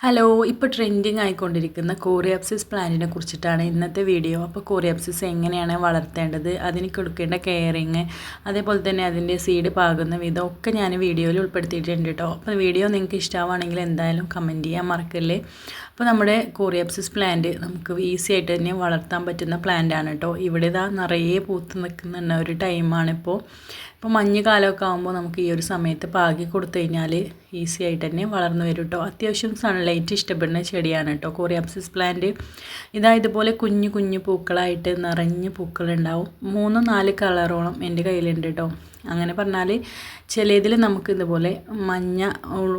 Hello ഇപ്പോൾ trending ആയിക്കൊണ്ടിരിക്കുന്ന കോറിയാപ്സിസ് പ്ലാന്റിനെ കുറിച്ചിട്ടാണ് ഇന്നത്തെ വീഡിയോ അപ്പോൾ കോറിയാപ്സിസ് എങ്ങനെയാണ് വളർത്തേണ്ടത്? അതിന് കൊടുക്കേണ്ട കെയറിങ് അതേപോലെ തന്നെ അതിന്റെ സീഡ് പാകുന്ന വിധം ഒക്കെ ഞാൻ വീഡിയോയിൽ ഉൾപ്പെടുത്തിയിട്ടുണ്ട് കേട്ടോ അപ്പോൾ വീഡിയോ നിങ്ങൾക്ക് ഇഷ്ടമാവുകയാണെങ്കിൽ എന്തായാലും കമന്റ് ചെയ്യാൻ മറക്കല്ലേ. അപ്പോൾ നമ്മുടെ കോറിയാപ്സിസ് പ്ലാന്റ് നമുക്ക് ഈസി ആയിട്ട് തന്നെ വളർത്താൻ പറ്റുന്ന പ്ലാന്റ് ആണ് കേട്ടോ ഇവിടെ ഇതാ നിറയെ പൂത്ത് നിൽക്കുന്ന ഒരു ടൈമാണ് ഇപ്പോൾ ഇപ്പോൾ മഞ്ഞ് കാലമൊക്കെ ആകുമ്പോൾ നമുക്ക് ഈ ഒരു സമയത്ത് പാകി കൊടുത്തു കഴിഞ്ഞാൽ ഈസി ആയിട്ട് തന്നെ വളർന്നു വരും കേട്ടോ അത്യാവശ്യം സൺലൈറ്റ് ഇഷ്ടപ്പെടുന്ന ചെടിയാണ് കേട്ടോ കോറിയാപ്സിസ് പ്ലാന്റ് ഇതാ ഇതുപോലെ കുഞ്ഞു കുഞ്ഞു പൂക്കളായിട്ട് നിറഞ്ഞ് പൂക്കളുണ്ടാവും. മൂന്ന് നാല് കളറോളം എന്റെ കയ്യിലുണ്ട് കേട്ടോ അങ്ങനെ പറഞ്ഞാൽ ചിലതിൽ നമുക്ക് ഇതുപോലെ മഞ്ഞ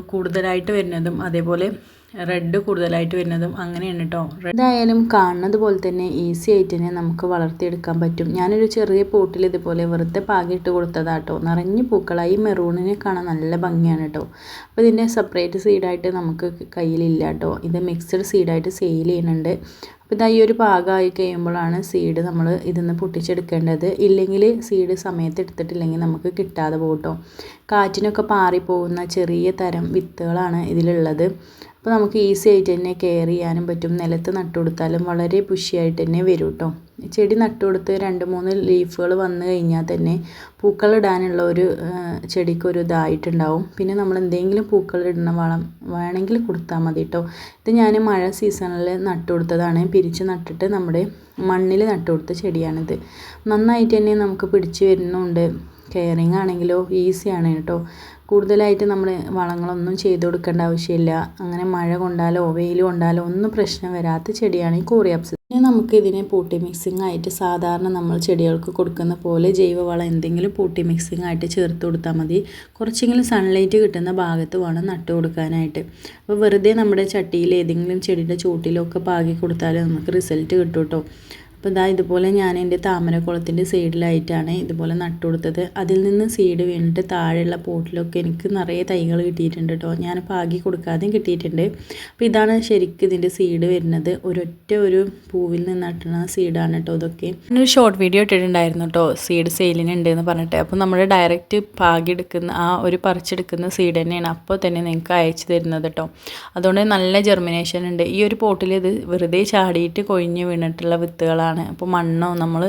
കൂടുതലായിട്ട് വരുന്നതും അതേപോലെ റെഡ് കൂടുതലായിട്ട് വരുന്നതും അങ്ങനെയാണ് കേട്ടോ എന്തായാലും കാണുന്നത് പോലെ തന്നെ ഈസി ആയിട്ട് തന്നെ നമുക്ക് വളർത്തിയെടുക്കാൻ പറ്റും. ഞാനൊരു ചെറിയ പോട്ടിൽ ഇതുപോലെ വെറുതെ പാകിയിട്ട് കൊടുത്തതാട്ടോ. നിറഞ്ഞ് പൂക്കളായി മെറൂണിനെ കാണാൻ നല്ല ഭംഗിയാണ് കേട്ടോ അപ്പോൾ ഇതിന്റെ സെപ്പറേറ്റ് സീഡായിട്ട് നമുക്ക് കയ്യിലില്ല കേട്ടോ ഇത് മിക്സഡ് സീഡായിട്ട് സെയിൽ ചെയ്യുന്നുണ്ട്. അപ്പോൾ ഇതാ ഈ ഒരു പാകമായി കഴിയുമ്പോഴാണ് സീഡ് നമ്മൾ ഇതിന്ന് പൊട്ടിച്ചെടുക്കേണ്ടത്. ഇല്ലെങ്കിൽ സീഡ് സമയത്ത് എടുത്തിട്ടില്ലെങ്കിൽ നമുക്ക് കിട്ടാതെ പോകട്ടോ കാറ്റിനൊക്കെ പാറിപ്പോകുന്ന ചെറിയ തരം വിത്തുകളാണ് ഇതിലുള്ളത്. അപ്പോൾ നമുക്ക് ഈസി ആയിട്ട് തന്നെ കെയർ ചെയ്യാനും പറ്റും. നിലത്ത് നട്ടു കൊടുത്താലും വളരെ പുഷിയായിട്ട് തന്നെ വരും കേട്ടോ ചെടി നട്ടു കൊടുത്ത് രണ്ട് മൂന്ന് ലീഫുകൾ വന്നു കഴിഞ്ഞാൽ തന്നെ പൂക്കളിടാനുള്ള ഒരു ചെടിക്കൊരു ഇതായിട്ടുണ്ടാവും. പിന്നെ നമ്മൾ എന്തെങ്കിലും പൂക്കൾ ഇടുന്ന വളം വേണമെങ്കിൽ കൊടുത്താൽ മതി കേട്ടോ ഇത് ഞാൻ മഴ സീസണിൽ നട്ടു കൊടുത്തതാണ് പിരിച്ച് നട്ടിട്ട് നമ്മുടെ മണ്ണിൽ നട്ടു കൊടുത്ത ചെടിയാണിത്. നന്നായിട്ട് തന്നെ നമുക്ക് പിടിച്ച് വരുന്നുണ്ട്. കെയറിങ് ആണെങ്കിലോ ഈസിയാണ് കേട്ടോ. കൂടുതലായിട്ട് നമ്മൾ വളങ്ങളൊന്നും ചെയ്ത് കൊടുക്കേണ്ട ആവശ്യമില്ല. അങ്ങനെ മഴ കൊണ്ടാലോ വെയിൽ കൊണ്ടാലോ ഒന്നും പ്രശ്നം വരാത്ത ചെടിയാണ് ഈ കോറിയാപ്സ്. പിന്നെ നമുക്ക് ഇതിനെ പൂട്ടി മിക്സിംഗ് ആയിട്ട് സാധാരണ നമ്മൾ ചെടികൾക്ക് കൊടുക്കുന്ന പോലെ ജൈവവളം എന്തെങ്കിലും പൂട്ടി മിക്സിംഗ് ആയിട്ട് ചേർത്ത് കൊടുത്താൽ മതി. കുറച്ചെങ്കിലും സൺലൈറ്റ് കിട്ടുന്ന ഭാഗത്ത് വേണം നട്ടു കൊടുക്കാനായിട്ട്. അപ്പോൾ വെറുതെ നമ്മുടെ ചട്ടിയിൽ ഏതെങ്കിലും ചെടിയുടെ ചൂട്ടിലൊക്കെ പാകി കൊടുത്താൽ നമുക്ക് റിസൾട്ട് കിട്ടും കേട്ടോ. അപ്പോൾ ഇതാ ഇതുപോലെ ഞാൻ എന്റെ താമരക്കുളത്തിന്റെ സൈഡിലായിട്ടാണ് ഇതുപോലെ നട്ടുകൊടുത്തത്. അതിൽ നിന്ന് സീഡ് വീണിട്ട് താഴെയുള്ള പോട്ടിലൊക്കെ എനിക്ക് നിറയെ തൈകൾ കിട്ടിയിട്ടുണ്ട് കേട്ടോ. ഞാൻ പാകി കൊടുക്കാതെയും കിട്ടിയിട്ടുണ്ട്. അപ്പോൾ ഇതാണ് ശരിക്കും ഇതിന്റെ സീഡ് വരുന്നത്. ഒരൊറ്റ ഒരു പൂവിൽ നിന്ന് നട്ടുന്ന സീഡാണ് കേട്ടോ ഇതൊക്കെ. ഞാനൊരു ഷോർട്ട് വീഡിയോ ഇട്ടിട്ടുണ്ടായിരുന്നു കേട്ടോ സീഡ് സെയിലിനുണ്ട് എന്ന് പറഞ്ഞിട്ട്. അപ്പോൾ നമ്മൾ ഡയറക്റ്റ് പാകി എടുക്കുന്ന ആ ഒരു പറിച്ചെടുക്കുന്ന സീഡ് തന്നെയാണ് അപ്പോൾ തന്നെ നിങ്ങൾക്ക് അയച്ചു തരുന്നത് കേട്ടോ. അതുകൊണ്ട് നല്ല ജെർമിനേഷൻ ഉണ്ട്. ഈ ഒരു പോട്ടിൽ ഇത് വെറുതെ ചാടിയിട്ട് കൊഴിഞ്ഞ് വീണിട്ടുള്ള വിത്തുകളാണ്. ആണ്. അപ്പോൾ മണ്ണോ നമ്മൾ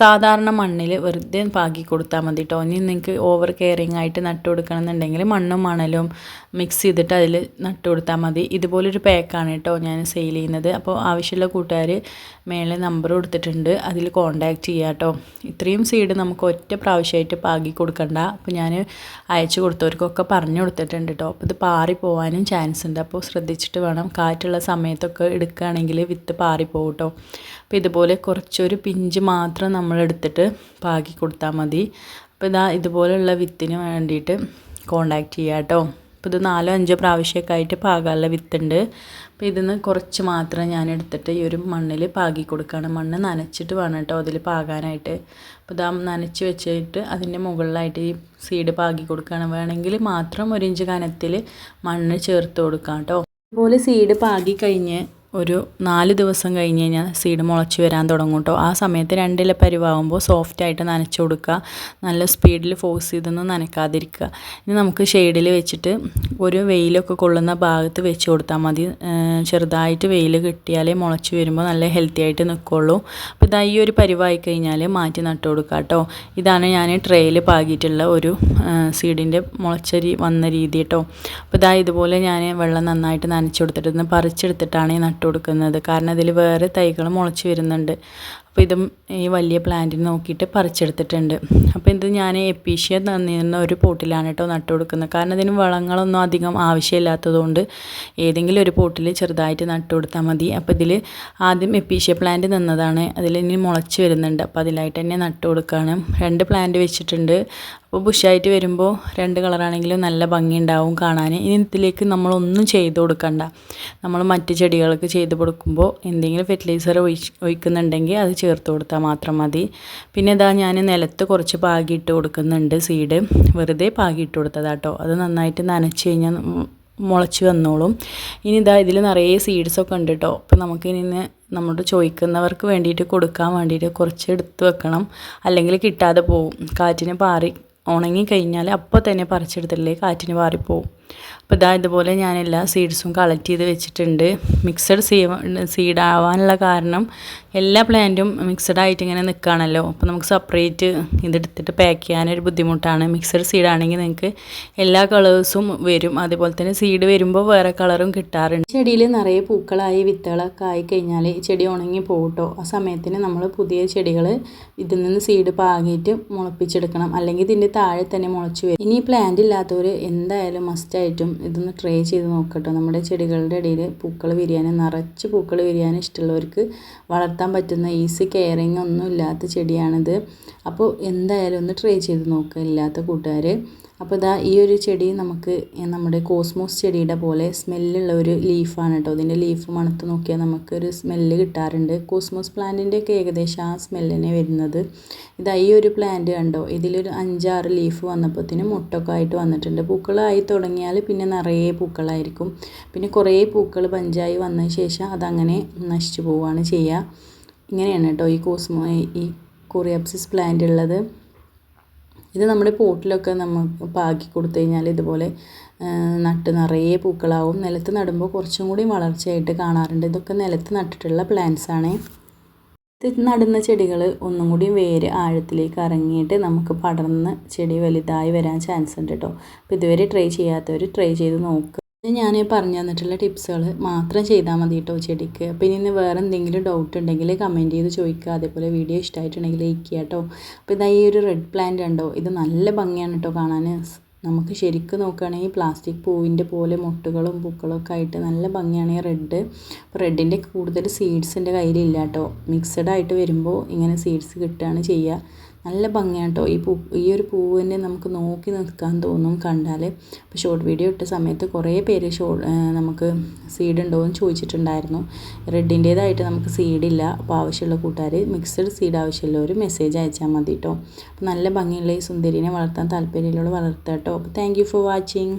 സാധാരണ മണ്ണിൽ വെറുതെ പാകി കൊടുത്താൽ മതി കേട്ടോ ഇനി നിങ്ങൾക്ക് ഓവർ കെയറിങ് ആയിട്ട് നട്ട് കൊടുക്കണമെന്നുണ്ടെങ്കിൽ മണ്ണും മണലും മിക്സ് ചെയ്തിട്ട് അതിൽ നട്ട് കൊടുത്താൽ മതി. ഇതുപോലൊരു പാക്കാണ് കേട്ടോ ഞാൻ സെയിൽ ചെയ്യുന്നത്. അപ്പോൾ ആവശ്യമുള്ള കൂട്ടുകാർ മേലെ നമ്പർ കൊടുത്തിട്ടുണ്ട്. അതിൽ കോണ്ടാക്ട് ചെയ്യുക കേട്ടോ ഇത്രയും സീഡ് നമുക്ക് ഒറ്റ പ്രാവശ്യമായിട്ട് പാകി കൊടുക്കണ്ട. അപ്പോൾ ഞാൻ അയച്ചു കൊടുത്തവർക്കൊക്കെ പറഞ്ഞു കൊടുത്തിട്ടുണ്ട് കേട്ടോ അപ്പോൾ ഇത് പാറി പോകാനും ചാൻസ് ഉണ്ട്. അപ്പോൾ ശ്രദ്ധിച്ചിട്ട് വേണം. കാറ്റുള്ള സമയത്തൊക്കെ എടുക്കുകയാണെങ്കിൽ വിത്ത് പാറിപ്പോകും പോകും കേട്ടോ അപ്പോൾ ഇതുപോലെ കുറച്ചൊരു പിഞ്ച് മാത്രം നമ്മൾ എടുത്തിട്ട് പാകി കൊടുത്താൽ മതി. അപ്പോൾ ഇതാ ഇതുപോലെയുള്ള വിത്തിന് വേണ്ടിയിട്ട് കോണ്ടാക്ട് ചെയ്യുക കേട്ടോ അപ്പോൾ ഇത് നാലോ അഞ്ചോ പ്രാവശ്യമൊക്കെ ആയിട്ട് പാകാനുള്ള വിത്തുണ്ട്. അപ്പോൾ ഇതിന്ന് കുറച്ച് മാത്രം ഞാൻ എടുത്തിട്ട് ഈ ഒരു മണ്ണിൽ പാകി കൊടുക്കുകയാണ് മണ്ണ് നനച്ചിട്ട് വേണം കേട്ടോ അതിൽ പാകാനായിട്ട്. അപ്പോൾ ഇതാ നനച്ച് വെച്ചിട്ട് അതിന്റെ മുകളിലായിട്ട് ഈ സീഡ് പാകി കൊടുക്കുകയാണ് വേണമെങ്കിൽ മാത്രം ഒരു ഇഞ്ച് കനത്തിൽ മണ്ണ് ചേർത്ത് കൊടുക്കാം കേട്ടോ അതുപോലെ സീഡ് പാകി കഴിഞ്ഞ് ഒരു നാല് ദിവസം കഴിഞ്ഞ് കഴിഞ്ഞാൽ സീഡ് മുളച്ച് വരാൻ തുടങ്ങും കേട്ടോ ആ സമയത്ത് രണ്ടില പരിവാകുമ്പോൾ സോഫ്റ്റായിട്ട് നനച്ച് കൊടുക്കുക നല്ല സ്പീഡിൽ ഫോഴ്സ് ചെയ്തൊന്നും നനക്കാതിരിക്കുക ഇനി നമുക്ക് ഷെയ്ഡിൽ വെച്ചിട്ട് ഒരു വെയിലൊക്കെ കൊള്ളുന്ന ഭാഗത്ത് വെച്ച് കൊടുത്താൽ മതി. ചെറുതായിട്ട് വെയിൽ കിട്ടിയാലേ മുളച്ച് വരുമ്പോൾ നല്ല ഹെൽത്തി ആയിട്ട് നിൽക്കുള്ളൂ അപ്പോൾ ഇതാ ഈ ഒരു പരിവായി കഴിഞ്ഞാൽ മാറ്റി നട്ടു കൊടുക്കുക കേട്ടോ ഇതാണ് ഞാൻ ട്രെയിൽ പാകിയിട്ടുള്ള ഒരു സീഡിന്റെ മുളച്ചരി വന്ന രീതി കേട്ടോ അപ്പോൾ ഇതാ ഇതുപോലെ ഞാൻ വെള്ളം നന്നായിട്ട് നനച്ച് കൊടുത്തിട്ട് പറിച്ചെടുത്തിട്ടാണ് നട്ട് കൊടുക്കുന്നത്. കാരണം അതിൽ വേറെ തൈകൾ മുളച്ച് വരുന്നുണ്ട്. അപ്പോൾ ഇതും ഈ വലിയ പ്ലാന്റിന് നോക്കിയിട്ട് പറിച്ചെടുത്തിട്ടുണ്ട്. അപ്പോൾ ഇത് ഞാൻ എപ്പീഷ്യ തന്നിരുന്ന ഒരു പോട്ടിലാണ് കേട്ടോ നട്ടു കൊടുക്കുന്നത്. കാരണം ഇതിന് വളങ്ങളൊന്നും അധികം ആവശ്യമില്ലാത്തതുകൊണ്ട് ഏതെങ്കിലും ഒരു പോട്ടിൽ ചെറുതായിട്ട് നട്ടു കൊടുത്താൽ മതി. അപ്പോൾ ഇതിൽ ആദ്യം എപ്പീഷ്യ പ്ലാന്റ് നിന്നതാണ്. അതിൽ ഇനി മുളച്ച് വരുന്നുണ്ട്. അപ്പോൾ അതിലായിട്ട് തന്നെ നട്ടു കൊടുക്കുകയാണ് രണ്ട് പ്ലാന്റ് വെച്ചിട്ടുണ്ട്. അപ്പോൾ ബുഷായിട്ട് വരുമ്പോൾ രണ്ട് കളറാണെങ്കിലും നല്ല ഭംഗി ഉണ്ടാവും കാണാൻ ഇനി ഇതിലേക്ക് നമ്മളൊന്നും ചെയ്ത് കൊടുക്കണ്ട. നമ്മൾ മറ്റ് ചെടികൾക്ക് ചെയ്ത് കൊടുക്കുമ്പോൾ എന്തെങ്കിലും ഫെർട്ടിലൈസർ ഒഴിക്കുന്നുണ്ടെങ്കിൽ അത് ചേർത്ത് കൊടുത്താൽ മാത്രം മതി. പിന്നെ ഇതാ ഞാൻ നിലത്ത് കുറച്ച് പാകിയിട്ട് കൊടുക്കുന്നുണ്ട് സീഡ് വെറുതെ പാകിയിട്ട് കൊടുത്തതാട്ടോ. അത് നന്നായിട്ട് നനച്ച് കഴിഞ്ഞാൽ മുളച്ച് വന്നോളും. ഇനി ഇതാ ഇതിൽ നിറയെ സീഡ്സൊക്കെ ഉണ്ട് കേട്ടോ അപ്പോൾ നമുക്ക് ഇനി നമ്മളോട് ചോദിക്കുന്നവർക്ക് വേണ്ടിയിട്ട് കൊടുക്കാൻ വേണ്ടിയിട്ട് കുറച്ച് എടുത്ത് വെക്കണം. അല്ലെങ്കിൽ കിട്ടാതെ പോവും. കാറ്റിന് പാറി ഉണങ്ങി കഴിഞ്ഞാൽ അപ്പോൾ തന്നെ പറിച്ചെടുത്തില്ലേ കാറ്റിന് പാറിപ്പോവും. അപ്പോൾ ഇതാ ഇതുപോലെ ഞാൻ എല്ലാ സീഡ്സും കളക്ട് ചെയ്ത് വെച്ചിട്ടുണ്ട്. മിക്സഡ് സീഡ് ആവാനുള്ള കാരണം എല്ലാ പ്ലാന്റും മിക്സഡ് ആയിട്ട് ഇങ്ങനെ നിൽക്കുകയാണല്ലോ അപ്പോൾ നമുക്ക് സെപ്പറേറ്റ് ഇതെടുത്തിട്ട് പാക്ക് ചെയ്യാനൊരു ബുദ്ധിമുട്ടാണ്. മിക്സഡ് സീഡ് ആണെങ്കിൽ നിങ്ങൾക്ക് എല്ലാ കളേഴ്സും വരും. അതുപോലെ തന്നെ സീഡ് വരുമ്പോൾ വേറെ കളറും കിട്ടാറുണ്ട്. ചെടിയിൽ നിറയെ പൂക്കളായി വിത്തുകളൊക്കെ ആയി കഴിഞ്ഞാൽ ചെടി ഉണങ്ങി പോകട്ടോ ആ സമയത്തിന് നമ്മൾ പുതിയ ചെടികൾ ഇതിൽ നിന്ന് സീഡ് പാകിയിട്ട് മുളപ്പിച്ചെടുക്കണം. അല്ലെങ്കിൽ ഇതിന്റെ താഴെ തന്നെ മുളച്ച് വരും. ഇനി പ്ലാന്റ് ഇല്ലാത്തവർ എന്തായാലും മസ്റ്റായിട്ടും ഇതൊന്ന് ട്രൈ ചെയ്ത് നോക്കട്ടോ. നമ്മുടെ ചെടികളുടെ ഇടയിൽ പൂക്കൾ വിരിയാൻ നിറച്ച് പൂക്കൾ വിരിയാൻ ഇഷ്ടമുള്ളവർക്ക് വളർത്താൻ പറ്റുന്ന ഈസി കെയറിങ് ഒന്നും ഇല്ലാത്ത ചെടിയാണിത്. അപ്പോൾ എന്തായാലും ഒന്ന് ട്രൈ ചെയ്ത് നോക്കുക ഇല്ലാത്ത കൂട്ടുകാർ അപ്പോൾ ഇതാ ഈ ഒരു ചെടി നമുക്ക് നമ്മുടെ കോസ്മോസ് ചെടിയുടെ പോലെ സ്മെല്ലുള്ള ഒരു ലീഫാണ് കേട്ടോ. ഇതിന്റെ ലീഫ് മണത്ത് നോക്കിയാൽ നമുക്കൊരു സ്മെല്ല് കിട്ടാറുണ്ട്. കോസ്മോസ് പ്ലാന്റിന്റെയൊക്കെ ഏകദേശം ആ സ്മെല്ലിനെ വരുന്നത്. ഇതാ ഈ ഒരു പ്ലാന്റ് കണ്ടോ? ഇതിലൊരു അഞ്ചാറ് ലീഫ് വന്നപ്പോഴത്തേനും മുട്ടൊക്കെ ആയിട്ട് വന്നിട്ടുണ്ട്. പൂക്കളായി തുടങ്ങിയാൽ പിന്നെ നിറയെ പൂക്കളായിരിക്കും. പിന്നെ കുറേ പൂക്കൾ പഞ്ചായി വന്നതിന് ശേഷം അതങ്ങനെ നശിച്ചു പോവുകയാണ് ചെയ്യുക. ഇങ്ങനെയാണ് കേട്ടോ ഈ കോസ്മോ ഈ കൊറിയാപ്സിസ് പ്ലാന്റ് ഉള്ളത്. ഇത് നമ്മുടെ പോട്ടിലൊക്കെ നമ്മൾ പാകി കൊടുത്തു കഴിഞ്ഞാൽ ഇതുപോലെ നട്ട് നിറയെ പൂക്കളാവും. നിലത്ത് നടുമ്പോൾ കുറച്ചും കൂടി വളർച്ചയായിട്ട് കാണാറുണ്ട്. ഇതൊക്കെ നിലത്ത് നട്ടിട്ടുള്ള പ്ലാന്റ്സ് ആണ്. ഇത് നടുന്ന ചെടികൾ ഒന്നും കൂടി വേര് ആഴത്തിലേക്ക് ഇറങ്ങിയിട്ട് നമുക്ക് പടർന്ന് ചെടി വലുതായി വരാൻ ചാൻസ് ഉണ്ട് കേട്ടോ അപ്പോൾ ഇതുവരെ ട്രൈ ചെയ്യാത്തവർ ട്രൈ ചെയ്ത് നോക്കുക ഞാൻ പറഞ്ഞു തന്നിട്ടുള്ള ടിപ്സുകൾ മാത്രം ചെയ്താൽ മതി കേട്ടോ ചെടിക്ക്. അപ്പോൾ ഇനി വേറെ എന്തെങ്കിലും ഡൗട്ട് ഉണ്ടെങ്കിൽ കമന്റ് ചെയ്ത് ചോദിക്കുക. അതേപോലെ വീഡിയോ ഇഷ്ടമായിട്ടുണ്ടെങ്കിൽ ലൈക്ക് ചെയ്യുക കേട്ടോ. അപ്പോൾ ഇതാ ഈ ഒരു റെഡ് പ്ലാന്റ് ഉണ്ടോ ഇത് നല്ല ഭംഗിയാണ് കേട്ടോ കാണാൻ. നമുക്ക് ശരിക്കും നോക്കുകയാണെങ്കിൽ പ്ലാസ്റ്റിക് പൂവിന്റെ പോലെ മുട്ടുകളും പൂക്കളും ഒക്കെ ആയിട്ട് നല്ല ഭംഗിയാണ് ഈ റെഡ് അപ്പോൾ റെഡിന്റെ കൂടുതൽ സീഡ്സ് എന്റെ കയ്യിലില്ല കേട്ടോ. മിക്സഡ് ആയിട്ട് വരുമ്പോൾ ഇങ്ങനെ സീഡ്സ് കിട്ടുകയാണ് ചെയ്യുക. നല്ല ഭംഗിയാണ് കേട്ടോ ഈ പൂ ഈ ഒരു പൂവിനെ നമുക്ക് നോക്കി നിൽക്കാൻ തോന്നും കണ്ടാൽ അപ്പോൾ ഷോർട്ട് വീഡിയോ ഇട്ട സമയത്ത് കുറേ പേര് ഷോ നമുക്ക് സീഡ് ഉണ്ടോ എന്ന് ചോദിച്ചിട്ടുണ്ടായിരുന്നു. റെഡിന്റേതായിട്ട് നമുക്ക് സീഡില്ല അപ്പോൾ ആവശ്യമുള്ള കൂട്ടുകാർ മിക്സഡ് സീഡ് ആവശ്യമുള്ള ഒരു മെസ്സേജ് അയച്ചാൽ മതി കേട്ടോ അപ്പോൾ നല്ല ഭംഗിയുള്ള ഈ സുന്ദരിനെ വളർത്താൻ താല്പര്യമുള്ള വളർത്താം കേട്ടോ അപ്പോൾ താങ്ക് ഫോർ വാച്ചിങ്